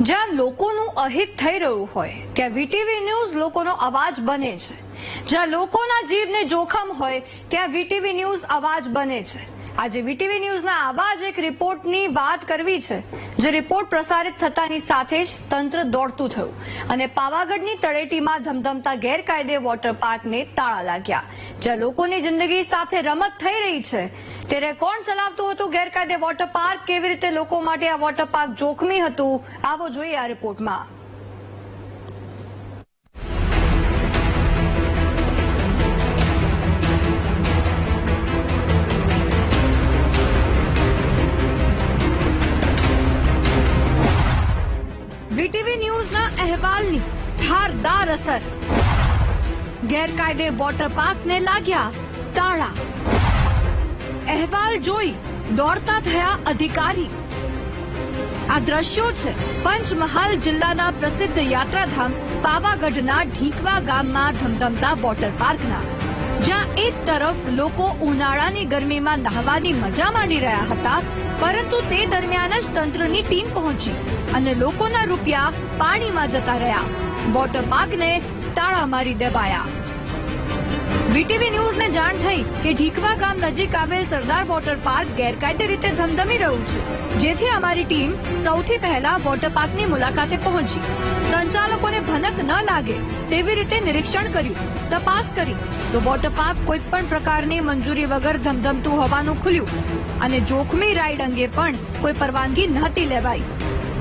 જ્યાં લોકોનું અહિત થઈ રહ્યું હોય, ત્યાં વીટીવી ન્યૂઝ લોકોનો અવાજ બને છે. જ્યાં લોકોના જીવને જોખમ હોય, ત્યાં વીટીવી ન્યૂઝ અવાજ બને છે. આજે વીટીવી ન્યૂઝના આવા એક રિપોર્ટની વાત કરવી છે, જે રિપોર્ટ પ્રસારિત થતાની સાથે જ તંત્ર દોડતું થયું. અને પાવાગઢની તળેટીમાં ધમધમતા ગેરકાયદે વોટર પાર્કને તાળા લાગ્યા. જ્યાં લોકોની જિંદગી સાથે રમત થઈ રહી છે ત્યારે કોણ ચલાવતું હતું. ગેરકાયદે વોટર પાર્ક કેવી રીતે લોકો માટે આ વોટર પાર્ક જોખમી હતું, આવો જોઈએ આ રિપોર્ટમાં. વીટીવી ન્યૂઝના અહેવાલની ધારદાર અસર. ગેરકાયદે વોટર પાર્કને લાગ્યા તાળા અહેવાલ જોઈ દોડતા થયા અધિકારી. આ દ્રશ્યો છે પંચમહાલ જિલ્લાના પ્રસિદ્ધ યાત્રાધામ પાવાગઢના ઢીકવા ગામમાં ધમધમતા વોટર પાર્કના. જ્યાં એક તરફ લોકો ઉનાળાની ગરમીમાં નહાવાની મજા માણી રહ્યા હતા, પરંતુ તે દરમિયાન જ તંત્રની ટીમ પહોંચી અને લોકોના રૂપિયા પાણીમાં જતા રહ્યા. વોટર પાર્કને તાળા મારી દેવાયા. વીટીવી ન્યૂઝને જાણ થઈ કે ઢીકવા ગામ નજીક આવેલ સરદાર વોટર પાર્ક ગેરકાયદે રીતે ધમધમી રહ્યું છે, જેથી અમારી ટીમ સૌથી પહેલા વોટર પાર્કની મુલાકાતે પહોંચી. સંચાલકોને ભનક ન લાગે તેવી રીતે નિરીક્ષણ કર્યું, તપાસ કરી. તો વોટર પાર્ક કોઈ પણ પ્રકારની મંજૂરી વગર ધમધમતું હોવાનું ખુલ્યું અને જોખમી રાઈડ અંગે પણ કોઈ પરવાનગી નહોતી લેવાઈ.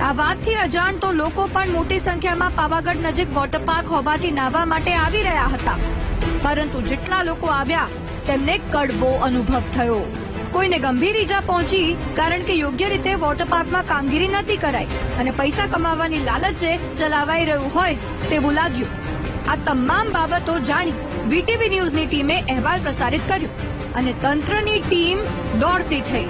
આ વાતથી અજાણ તો લોકો પણ મોટી સંખ્યામાં પાવાગઢ નજીક વોટર પાર્ક હોવાથી નાહવા માટે આવી રહ્યા હતા. પરંતુ જેટલા લોકો આવ્યા, તેમને કડવો અનુભવ થયો. કોઈને ગંભીર ઈજા પહોંચી, કારણ કે યોગ્ય રીતે વોટર પાર્કમાં કામગીરી નથી કરાઈ અને પૈસા કમાવાની લાલચે ચલાવાઈ રહ્યું હોય તેવું લાગ્યું. આ તમામ બાબતો જાણી વીટીવી ન્યૂઝની ટીમે અહેવાલ પ્રસારિત કર્યો અને તંત્રની ટીમ દોડતી થઈ.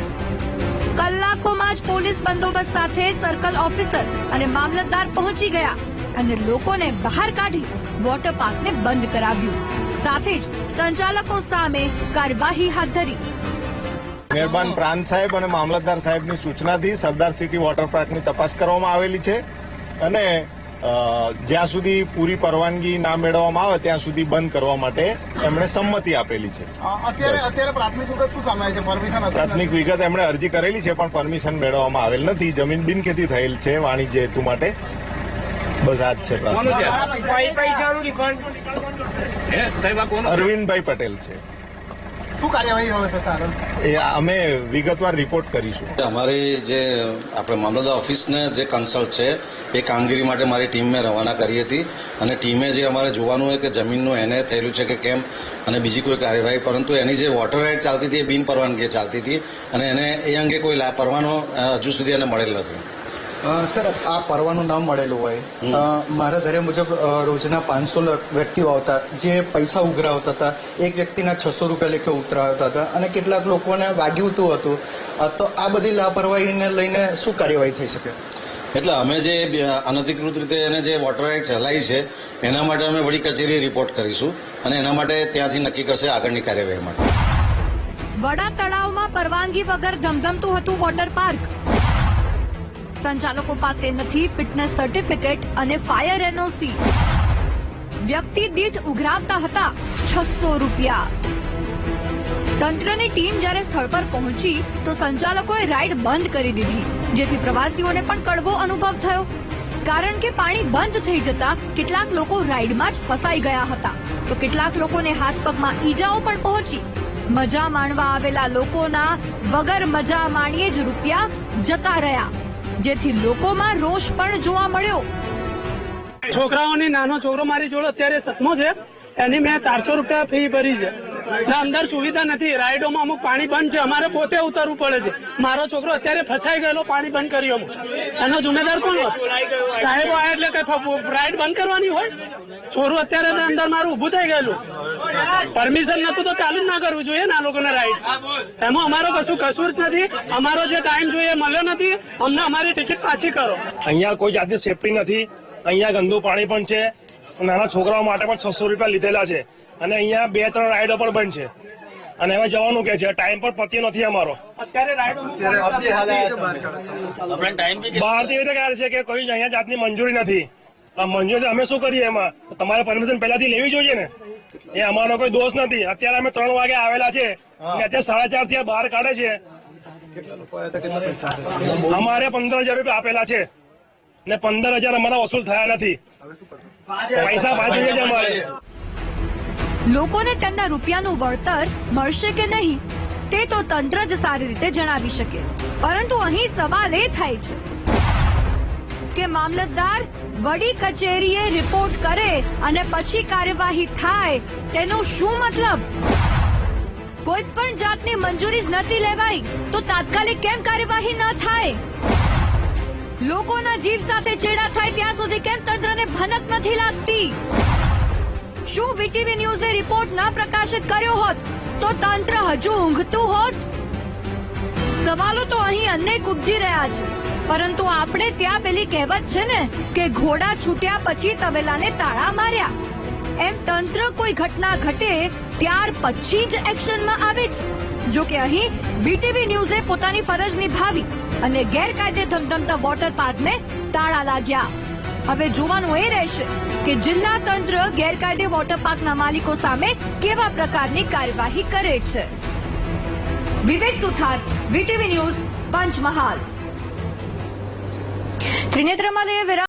કલાકોમાં જ પોલીસ બંદોબસ્ત સાથે સર્કલ ઓફિસર અને મામલતદાર પહોંચી ગયા અને લોકોને બહાર કાઢી વોટર પાર્કને બંધ કરાવ્યું. સાથે જ સંચાલકો સામે કાર્યવાહી હાથ ધરી. મહેરબાન પ્રાંત સાહેબ અને મામલતદાર સાહેબની સૂચનાથી સરદાર સિટી વોટર પાર્કની તપાસ કરવામાં આવેલી છે અને જ્યાં સુધી પૂરી પરવાનગી ના મેળવવામાં આવે ત્યાં સુધી બંધ કરવા માટે એમણે સંમતિ આપેલી છે. અત્યારે અત્યારે પ્રાથમિક વિગત શું સામે છે? પરમિશન પ્રાથમિક વિગત એમણે અરજી કરેલી છે પણ પરમિશન મેળવવામાં આવેલ નથી. જમીન બિનખેતી થયેલ છે વાણિજ્ય હેતુ માટે. બસ આ જ છે. પૈસાનું રિફંડ અરવિંદભાઈ પટેલ છે. શું કાર્યવાહી હવે થશે એ અમે વિગતવાર રિપોર્ટ કરીશું. અમારી જે આપણે મામલતદાર ઓફિસને જે કન્સલ્ટ છે એ કામગીરી માટે મારી ટીમ મેં રવાના કરી હતી. અને ટીમે જે અમારે જોવાનું હોય કે જમીનનું એને થયેલું છે કે કેમ અને બીજી કોઈ કાર્યવાહી પરંતુ એની જે વોટર રાઇટ ચાલતી હતી એ બિન પરવાનગી ચાલતી હતી. અને એને એ અંગે કોઈ પરવાનો હજુ સુધી એને મળેલ નથી. સર આ પરવાનું નામ મળેલું હોય. મારા ઘરે મુજબ રોજના પાંચસો વ્યક્તિઓ આવતા જે પૈસા ઉઘરાવતા હતા. એક વ્યક્તિના છસો રૂપિયા લેખે ઉતરાવતા હતા અને કેટલાક લોકોને વાગ્યું હતું. તો આ બધી લાપરવાહીને લઈને શું કાર્યવાહી થઈ શકે? એટલે અમે જે બ- અનધિકૃત રીતે એને જે વોટર રાઇટ ચલાવી છે એના માટે અમે વડી કચેરી રિપોર્ટ કરીશું અને એના માટે ત્યાંથી નક્કી કરશે આગળની કાર્યવાહી માટે. વડા તળાવમાં પરવાનગી વગર ધમધમતું હતું વોટર પાર્ક. સંચાલકો પાસે નથી, ફિટનેસ સર્ટિફિકેટ અને ફાયર એનઓસી. વ્યક્તિ દીઠ ઉઘરાવતા હતા, છસો રૂપિયા. તંત્રની ટીમ જ્યારે સ્થળ પર પહોંચી, તો સંચાલકોએ રાઈડ બંધ કરી દીધી, જેથી પ્રવાસીઓને પણ કડવો અનુભવ થયો. કારણ કે પાણી બંધ થઈ જતા કેટલાક લોકો રાઈડમાં જ ફસાઈ ગયા હતા. તો કેટલાક લોકોને હાથ પગમાં ઈજાઓ પણ પહોંચી. મજા માણવા આવેલા લોકોના વગર મજા માણીએ જ રૂપિયા જતા રહ્યા. જેથી લોકોમાં રોષ પણ જોવા મળ્યો. છોકરાઓની નાનો છોકરો મારી જોડે અત્યારે સતમો છે. એની મેં ચારસો રૂપિયા ફી ભરી છે. ને, અંદર સુવિધા નથી. રાઈડોમાં અમુક પાણી બંધ છે. અમારે પોતે ઉતરવું પડે છે. મારો છોકરો અત્યારે ફસાઈ ગયેલો, પાણી બંધ કર્યો એનો જુમેદાર કોણ સાહેબો આયા એટલે કઈ રાઈડ બંધ કરવાની હોય? છોરું અત્યારે અંદર મારું ઊભું થઈ ગયેલું. પરમિશન નતું તો ચાલુ જ ના કરવું જોઈએ ના આ લોકોને રાઈડ. એમાં અમારો કશું કસૂર જ નથી. અમારો જે ટાઈમ જોઈએ મળ્યો નથી. અમને અમારી ટિકિટ પાછી કરો. અહીંયા કોઈ જાતની સેફટી નથી. અહીંયા ગંદુ પાણી પણ છે. નાના છોકરાઓ માટે પણ છસો રૂપિયા લીધેલા છે. અને અહીંયા બે ત્રણ રાઈડો પણ બંધ છે. અને હવે જવાનું કે છે? ટાઈમ પણ પત્યો નથી અમારો. બહાર એવી રીતે છે કે કોઈ અહીંયા જાતની મંજૂરી નથી. આ મંજૂરી અમે શું કરીએ એમાં? તમારે પરમિશન પહેલાથી લેવી જોઈએ ને? એ અમારો કોઈ દોષ નથી. અત્યારે અમે ત્રણ વાગે આવેલા છે. અને અત્યારે સાડા ચારથી બહાર કાઢે છે. અમારે પંદર હજાર રૂપિયા આપેલા છે. ને પંદર હજાર અમારા વસૂલ થયા નથી. પૈસા પાછું છે અમારે. લોકોને તેમના રૂપિયાનું વળતર મળશે કે નહીં, તે તો તંત્ર જ સારી રીતે જણાવી શકે. પરંતુ અહીં સવાલ એ થાય છે કે મામલતદાર વડી કચેરીએ રિપોર્ટ કરે અને પછી કાર્યવાહી થાય, તેનો શું મતલબ? કોઈ પણ જાતની મંજૂરી જ નથી લેવાઈ, તો તાત્કાલિક કેમ કાર્યવાહી ન થાય? લોકોના જીવ સાથે ચેડા થાય ત્યાં સુધી કેમ તંત્રને ભનક નથી લાગતી? શું વીટીવી ન્યૂઝે રિપોર્ટ ના પ્રકાશિત કર્યો હોત? તો તંત્ર હજુ ઊંઘતું હોત? સવાલો તો અહીં અનેક ઉપજી રહ્યા છે. પરંતુ આપણે ત્યાં પેલી કહેવત છે ને કે ઘોડા છૂટ્યા પછી તબેલાને તાળા માર્યા. એમ તંત્ર કોઈ ઘટના ઘટે ત્યાર પછી જ એક્શનમાં આવે છે. જો કે અહીં વીટીવી ન્યૂઝે પોતાની ફરજ નિભાવી અને ગેરકાયદે ધમધમતા વોટર પાર્કને તાળા લાગ્યા. હવે જોવાનું એ રહેશે કે જિલ્લા તંત્ર ગેરકાયદે વોટર પાર્કના માલિકો સામે કેવા પ્રકારની કાર્યવાહી કરે છે. Vivek Suthar, VTV news, Panchmahal. ત્રિનેત્રમાં લઈએ વિરામ.